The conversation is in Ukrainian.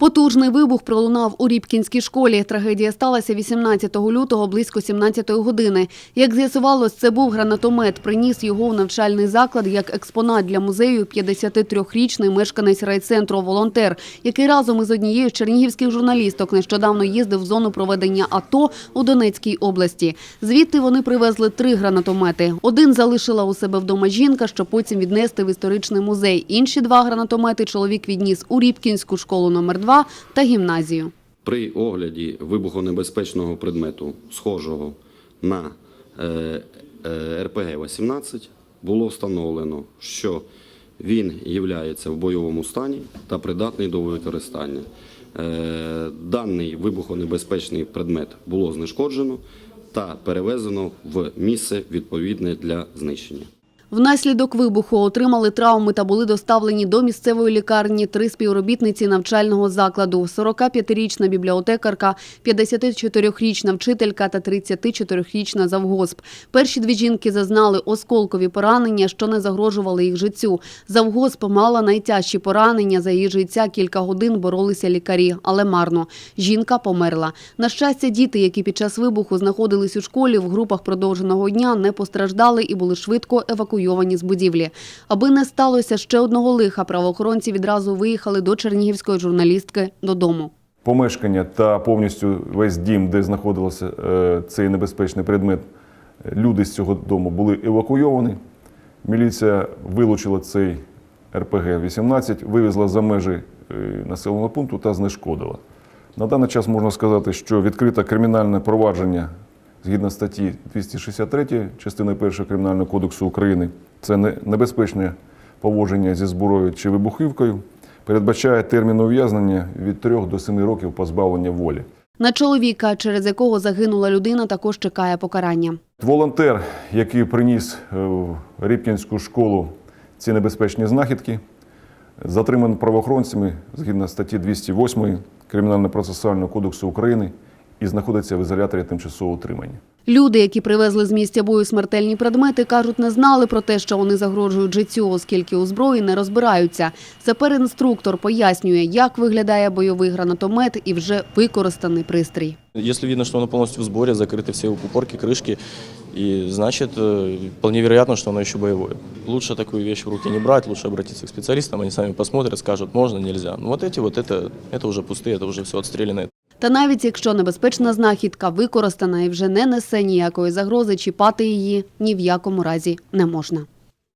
Потужний вибух пролунав у Рібкінській школі. Трагедія сталася 18 лютого близько 17 години. Як з'ясувалось, це був гранатомет. Приніс його у навчальний заклад як експонат для музею 53-річний мешканець райцентру волонтер, який разом із однією з чернігівських журналісток нещодавно їздив в зону проведення АТО у Донецькій області. Звідти вони привезли три гранатомети. Один залишила у себе вдома жінка, щоб потім віднести в історичний музей. Інші два гранатомети чоловік відніс у Рібкінську школу номер 2 та гімназію. При огляді вибухонебезпечного предмету, схожого на е, е, РПГ-18, було встановлено, що він є в бойовому стані та придатний до використання. Е, Даний вибухонебезпечний предмет було знешкоджено та перевезено в місце відповідне для знищення. Внаслідок вибуху отримали травми та були доставлені до місцевої лікарні три співробітниці навчального закладу: 45-річна бібліотекарка, 54-річна вчителька та 34-річна завгосп. Перші дві жінки зазнали осколкові поранення, що не загрожували їх життю. Завгосп мала найтяжчі поранення. За її життя кілька годин боролися лікарі, але марно. Жінка померла. На щастя, діти, які під час вибуху знаходились у школі в групах продовженого дня, не постраждали і були швидко евакуйовані з будівлі. Аби не сталося ще одного лиха, правоохоронці відразу виїхали до чернігівської журналістки додому. помешкання та повністю весь дім, де знаходився е, цей небезпечний предмет, люди з цього дому були евакуйовані. Міліція вилучила цей РПГ-18, вивезла за межі е, населеного пункту та знешкодила. На даний час можна сказати, що відкрите кримінальне провадження згідно статті 263 частини 1 Кримінального кодексу України. Це небезпечне поводження зі зброєю чи вибухівкою. Передбачає термін ув'язнення від 3 до 7 років позбавлення волі. На чоловіка, через якого загинула людина, також чекає покарання. Волонтер, який приніс е, в Рібкінську школу ці небезпечні знахідки, затриманий правоохоронцями згідно статті 208 Кримінально-процесуального кодексу України і знаходиться в ізоляторі тимчасового утримання. Люди, які привезли з місця бою смертельні предмети, кажуть, не знали про те, що вони загрожують життю, оскільки у зброї не розбираються. Сапер-інструктор пояснює, як виглядає бойовий гранатомет і вже використаний пристрій. Если видно, что оно полностью в сборе, закрыты все упорки, крышки, и значит, э, вполне вероятно, что оно еще боевое. Лучше такую вещь в руки не брать, лучше обратиться к специалистам, они сами посмотрят, скажут, можно, нельзя. Ну вот эти вот, это, это уже пустые, это уже все отстрелянное. Та навіть якщо небезпечна знахідка використана і вже не несе ніякої загрози, чіпати її ні в якому разі не можна.